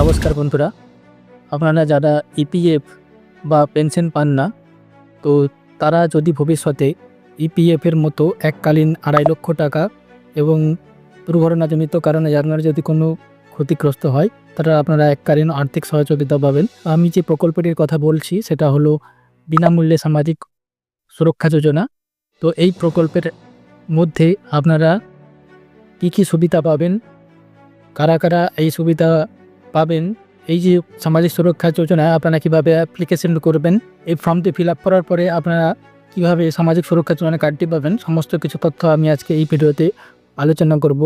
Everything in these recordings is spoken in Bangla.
নমস্কার বন্ধুরা, আপনারা যারা ইপিএফ বা পেনশন পান না, তো তারা যদি ভবিষ্যতে ইপিএফের মতো এককালীন আড়াই লক্ষ টাকা এবং দুর্ঘটনাজনিত কারণে আপনার যদি কোনো ক্ষতিগ্রস্ত হয়, তারা আপনারা এককালীন আর্থিক সহযোগিতা পাবেন। আমি যে প্রকল্পটির কথা বলছি, সেটা হলো বিনামূল্যে সামাজিক সুরক্ষা যোজনা। তো এই প্রকল্পের মধ্যে আপনারা কী কী সুবিধা পাবেন, কারা কারা এই সুবিধা পাবেন। এই যে সামাজিক সুরক্ষা যোজনা, আপনারা কীভাবে অ্যাপ্লিকেশন করবেন, এই ফর্মটি ফিল আপ করার পরে আপনারা কীভাবে সামাজিক সুরক্ষা যোজনা কার্ডটি পাবেন, সমস্ত কিছু তথ্য আমি আজকে এই ভিডিওতে আলোচনা করব।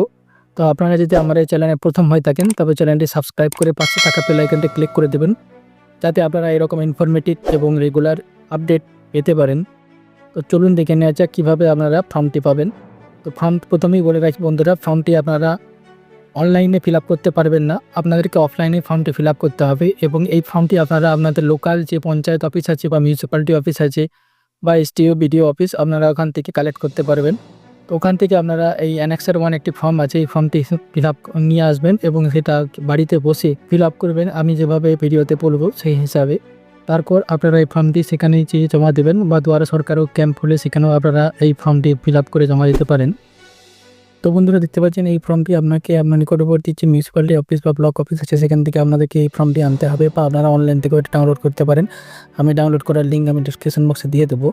তো আপনারা যদি আমার এই চ্যানেলে প্রথম হয়ে থাকেন, তবে চ্যানেলটি সাবস্ক্রাইব করে পাশে থাকা আইকনটি ক্লিক করে দেবেন, যাতে আপনারা এরকম ইনফরমেটিভ এবং রেগুলার আপডেট পেতে পারেন। তো চলুন দেখে নেওয়া যাক কীভাবে আপনারা ফর্মটি পাবেন। তো ফর্ম প্রথমেই বলে রাখি বন্ধুরা ফর্মটি আপনারা অনলাইনে ফিল করতে পারবেন না। আপনাদেরকে অফলাইনে ফর্মটি ফিল করতে হবে এবং এই ফর্মটি আপনারা আপনাদের লোকাল যে পঞ্চায়েত অফিস আছে বা মিউনিসিপ্যালিটি অফিস আছে বা এসটিও বিডিও অফিস আপনারা ওখান থেকে কালেক্ট করতে পারবেন। তো ওখান থেকে আপনারা এই অ্যানেক্সার ওয়ান একটি ফর্ম আছে, এই ফর্মটি ফিল নিয়ে আসবেন এবং সেটা বাড়িতে বসে ফিল করবেন। আমি যেভাবে ভিডিওতে বলব সেই হিসাবে। তারপর আপনারা এই ফর্মটি সেখানে জমা দেবেন বা দুয়ারে সরকারও ক্যাম্প হলে সেখানেও আপনারা এই ফর্মটি ফিল করে জমা দিতে পারেন। তো বন্ধুরা দেখতে পাচ্ছেন, এই ফর্মটি আপনাকে আপনার নিকটবর্তী যে মিউনিসিপ্যালিটি অফিস বা ব্লক অফিস আছে, সেখান থেকে আপনাদেরকে এই ফর্মটি আনতে হবে বা আপনারা অনলাইন থেকেও এটা ডাউনলোড করতে পারেন। আমি ডাউনলোড করার লিঙ্ক আমি ডিসক্রিপশন বক্সে দিয়ে দেবো।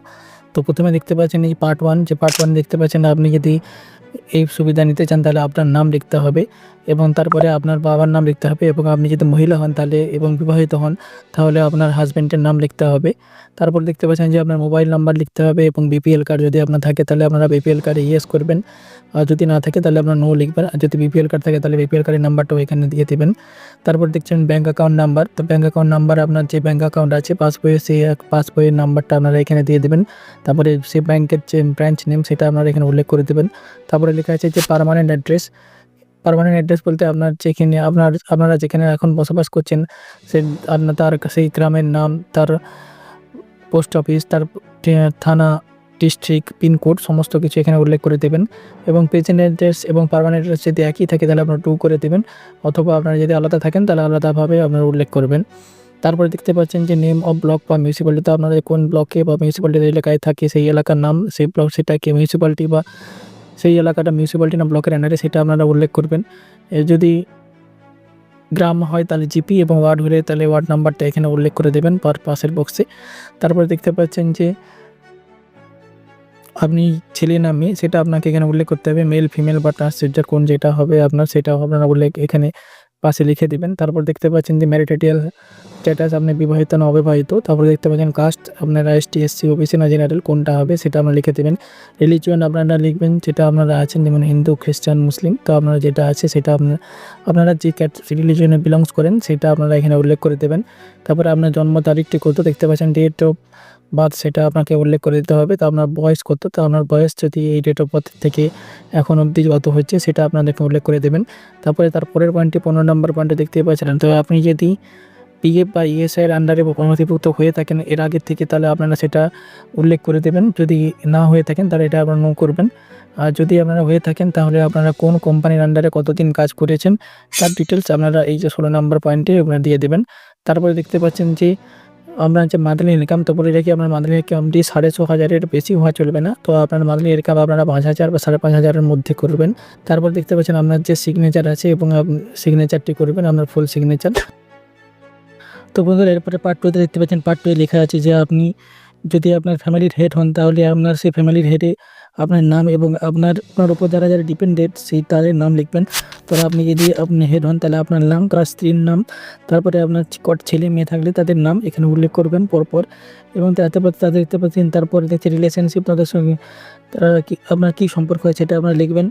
তো প্রথমে দেখতে পাচ্ছেন এই পার্ট ওয়ান যে পার্ট ওয়ান দেখতে পাচ্ছেন, আপনি যদি এই সুবিধা নিতে চান, তাহলে আপনার নাম লিখতে হবে এবং তারপরে আপনার বাবার নাম লিখতে হবে এবং আপনি যদি মহিলা হন তাহলে এবং বিবাহিত হন, তাহলে আপনার হাজব্যান্ডের নাম লিখতে হবে। তারপর দেখতে পাচ্ছেন যে আপনার মোবাইল নাম্বার লিখতে হবে এবং বিপিএল কার্ড যদি আপনার থাকে, তাহলে আপনারা বিপিএল কার্ডে ইয়েস করবেন। আর যদি না থাকে, তাহলে আপনার নো লিখবেন। আর যদি বিপিএল কার্ড থাকে, তাহলে বিপিএল কার্ডের নাম্বারটাও এখানে দিয়ে দেবেন। তারপর দেখছেন ব্যাঙ্ক অ্যাকাউন্ট নাম্বার। তো ব্যাঙ্ক অ্যাকাউন্ট নাম্বার আপনার যে ব্যাঙ্ক অ্যাকাউন্ট আছে পাসবইয়ে সেই পাসবইয়ের নাম্বারটা আপনারা এখানে দিয়ে দেবেন। তারপরে সেই ব্যাংকের যে ব্রাঞ্চ নেম, সেটা আপনারা এখানে উল্লেখ করে দেবেন। তারপরে লেখা আছে যে পারমানেন্ট অ্যাড্রেস পারমানেন্ট অ্যাড্রেস বলতে আপনার যেখানে আপনার আপনারা যেখানে এখন বসবাস করছেন, সে আপনার তার সেই গ্রামের নাম, তার পোস্ট অফিস তার থানা ডিস্ট্রিক্ট পিনকোড সমস্ত কিছু এখানে উল্লেখ করে দেবেন এবং প্রেজেন্ট অ্যাড্রেস এবং পারমানেন্ট অ্যাড্রেস যদি একই থাকে তাহলে আপনার টু করে দেবেন অথবা আপনারা যদি আলাদা থাকেন তাহলে আলাদাভাবে আপনারা উল্লেখ করবেন। তারপরে দেখতে পাচ্ছেন যে নেম অফ ব্লক বা মিউনিসিপ্যালিটিতে আপনারা কোন ব্লকে বা মিউনিসিপ্যালিটি এলাকায় থাকে সেই এলাকার নাম, সেই ব্লক সেটাকে মিউনিসিপ্যালিটি বা সেই এলাকাটা মিউনিসিপ্যালিটি না ব্লকের আন্ডারে সেটা আপনারা উল্লেখ করবেন। যদি গ্রাম হয়, তাহলে জিপি এবং ওয়ার্ড হলে তাহলে ওয়ার্ড নাম্বারটা এখানে উল্লেখ করে দেবেন পার পাশের বক্সে তারপরে দেখতে পাচ্ছেন যে আপনি ছেলে না মেয়ে, সেটা আপনাকে এখানে উল্লেখ করতে হবে। মেল ফিমেল বা ট্রান্সজেন্ডার কোন যেটা হবে আপনার, সেটাও আপনারা উল্লেখ এখানে পাশে লিখে দিবেন। তারপর দেখতে পাচ্ছেন যে ম্যারিটেরিয়াল স্ট্যাটাস আপনি বিবাহিত না অবিবাহিত তারপর দেখতে পাচ্ছেন কাস্ট আপনারা এস টি এসসি ওবিসি না জেনারেল কোনটা হবে সেটা আপনারা লিখে দেবেন। রিলিজিয়ন আপনারা লিখবেন, যেটা আপনারা আছেন যেমন হিন্দু, খ্রিস্টান, মুসলিম, তো আপনারা যেটা আছে সেটা আপনার আপনারা যে ক্যাট রিলিজিয়নে বিলংস করেন সেটা আপনারা এখানে উল্লেখ করে দেবেন। তারপরে আপনার জন্ম তারিখটি কত, দেখতে পাচ্ছেন ডেট অফ বার্থ সেটা আপনাকে উল্লেখ করে দিতে হবে। তো আপনার বয়স কত, তো আপনার বয়স যদি এই ডেট অফ বার্থ থেকে এখন অবধি যত হচ্ছে সেটা আপনাদেরকে উল্লেখ করে দেবেন। তারপরে তার পরের পয়েন্টটি পনেরো নম্বর পয়েন্টে দেখতে পাচ্ছিলেন তো আপনি যদি পিএফ বা ইএসআইয়ের আন্ডারে নথিভুক্ত হয়ে থাকেন, এর আগের থেকে তাহলে আপনারা সেটা উল্লেখ করে দেবেন। যদি না হয়ে থাকেন, তাহলে এটা আপনারা নো করবেন। আর যদি আপনারা হয়ে থাকেন, তাহলে আপনারা কোন কোম্পানির আন্ডারে কতদিন কাজ করেছেন, তার ডিটেলস আপনারা এই যে ষোলো নম্বর পয়েন্টে আপনারা দিয়ে দেবেন। তারপরে দেখতে পাচ্ছেন যে আপনার যে মান্থলি ইনকাম তো বলে রাখি আপনার মান্থলি ইনকামটি সাড়ে ছ হাজারের বেশি হওয়া চলবে না? তো আপনার মান্থলি ইনকাম আপনারা পাঁচ হাজার বা সাড়ে পাঁচ হাজারের মধ্যে করবেন। তারপর দেখতে পাচ্ছেন আপনার যে সিগনেচার আছে এবং সিগনেচারটি করবেন, আপনার ফুল সিগনেচার তো বন্ধুরা, এরপরে পার্ট টুতে দেখতে পাচ্ছেন পার্ট টুয়ে লেখা আছে যে আপনি যদি আপনার ফ্যামিলির হেড হন, তাহলে আপনার সেই ফ্যামিলির হেডে আপনার নাম এবং আপনার আপনার উপর যারা যারা ডিপেন্ডেন্ট সেই তাদের নাম লিখবেন। তো আপনি যদি আপনি হেড হন, তাহলে আপনার নাম, তার স্ত্রীর নাম, তারপরে আপনার কট ছেলে মেয়ে থাকলে তাদের নাম এখানে উল্লেখ করবেন পরপর। এবং তারপর তাদের দেখতে পাচ্ছেন, তারপরে দেখছি রিলেশনশিপ তাদের সঙ্গে, তারা কি, আপনার কী সম্পর্ক হয় সেটা আপনারা লিখবেন।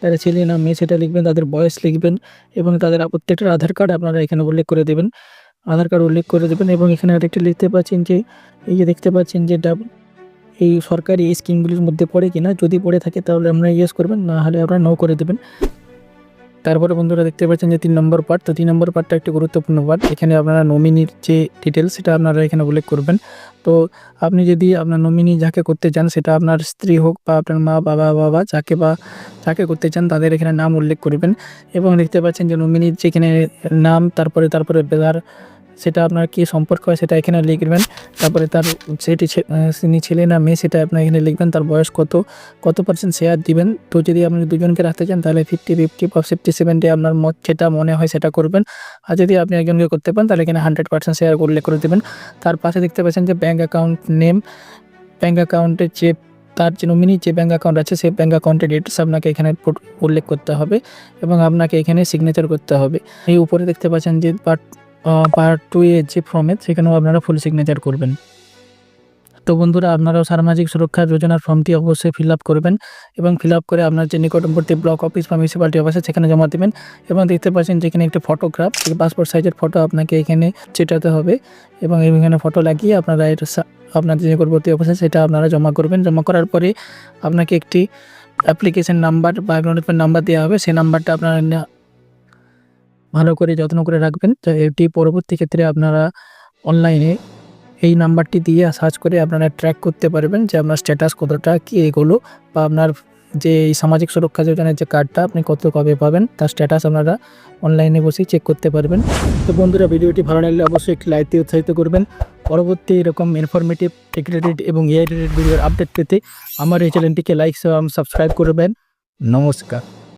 তারা ছেলে না মেয়ে, সেটা লিখবেন, তাদের বয়স লিখবেন এবং তাদের প্রত্যেকটার আধার কার্ড আপনারা এখানে উল্লেখ করে দেবেন। আধার কার্ড উল্লেখ করে দেবেন এবং এখানে আরেকটি লিখতে পাচ্ছেন যে, এই যে দেখতে পাচ্ছেন যে ডাব, এই সরকারি এই স্কিমগুলির মধ্যে পড়ে কিনা, যদি পড়ে থাকে তাহলে আপনারা ইয়েস করবেন, না হলে আপনারা নো করে দেবেন। তারপরে বন্ধুরা দেখতে পাচ্ছেন যে তিন নম্বর পার্ট তো তিন নম্বর পার্টটা একটি গুরুত্বপূর্ণ পার্ট এখানে আপনারা নমিনির যে ডিটেলস সেটা আপনারা এখানে উল্লেখ করবেন। তো আপনি যদি আপনার নমিনি যাকে করতে চান, সেটা আপনার স্ত্রী হোক বা আপনার মা, বাবা বাবা, যাকে বা যাকে করতে চান, তাদের এখানে নাম উল্লেখ করবেন। এবং দেখতে পাচ্ছেন যে নমিনির যেখানে নাম, তারপরে তারপরে বেদার সেটা আপনার কি সম্পর্ক হয় সেটা এখানে লিখবেন। তারপরে তার সেটি তিনি ছেলে না, মেয়ে, সেটা আপনার এখানে লিখবেন। তার বয়স কত? কত পার্সেন্ট শেয়ার দিবেন? তো যদি আপনি দুজনকে রাখতে চান, তাহলে ফিফটি ফিফটি বা ফিফটি সেভেন্টি আপনার মত যেটা মনে হয় সেটা করবেন। আর যদি আপনি একজনকে করতে পারেন, তাহলে এখানে হান্ড্রেড পার্সেন্ট শেয়ার উল্লেখ করে দেবেন। তার পাশে দেখতে পাচ্ছেন যে ব্যাঙ্ক অ্যাকাউন্ট নেম ব্যাঙ্ক অ্যাকাউন্টের যে তার যে নমিনি যে ব্যাঙ্ক অ্যাকাউন্ট আছে, সেই ব্যাঙ্ক অ্যাকাউন্টের ডিটেলস আপনাকে এখানে উল্লেখ করতে হবে এবং আপনাকে এখানে সিগনেচার করতে হবে। এই উপরে দেখতে পাচ্ছেন যে পার্ট পার্ট টু এর যে ফর্মে সেখানেও আপনারা ফুল সিগনেচার করবেন। তো বন্ধুরা, আপনারাও সামাজিক সুরক্ষা যোজনার ফর্মটি অবশ্যই ফিল করবেন এবং ফিল করে আপনার যে নিকটবর্তী ব্লক অফিস বা মিউনিসিপ্যালিটি অফিসে সেখানে জমা দেবেন এবং দেখতে পাচ্ছেন যেখানে একটি ফটোগ্রাফ পাসপোর্ট সাইজের ফটো আপনাকে এখানে চেটাতে হবে এবং এখানে ফটো লাগিয়ে আপনারা সা- আপনার যে নিকটবর্তী অফিসে সেটা আপনারা জমা করবেন। জমা করার পরে আপনাকে একটি অ্যাপ্লিকেশন নাম্বার বা নাম্বার দেওয়া হবে। সেই নাম্বারটা আপনারা ভালো করে যত্ন করে রাখবেন। তো এটি পরবর্তী ক্ষেত্রে আপনারা অনলাইনে এই নাম্বারটি দিয়ে সার্চ করে আপনারা ট্র্যাক করতে পারবেন যে আপনার স্ট্যাটাস কতটা, কী এগুলো বা আপনার যে এই সামাজিক সুরক্ষা যোজনার যে কার্ডটা আপনি কত কবে পাবেন, তার স্ট্যাটাস আপনারা অনলাইনে বসেই চেক করতে পারবেন। তো বন্ধুরা, ভিডিওটি ভালো লাগলে অবশ্যই একটি লাইক দিয়ে উৎসাহিত করবেন। পরবর্তী এরকম ইনফরমেটিভ টেকরেটেড এবং এআই রিলেটেড ভিডিওর আপডেট পেতে আমার এই চ্যানেলটিকে লাইক সাবস্ক্রাইব করবেন। নমস্কার।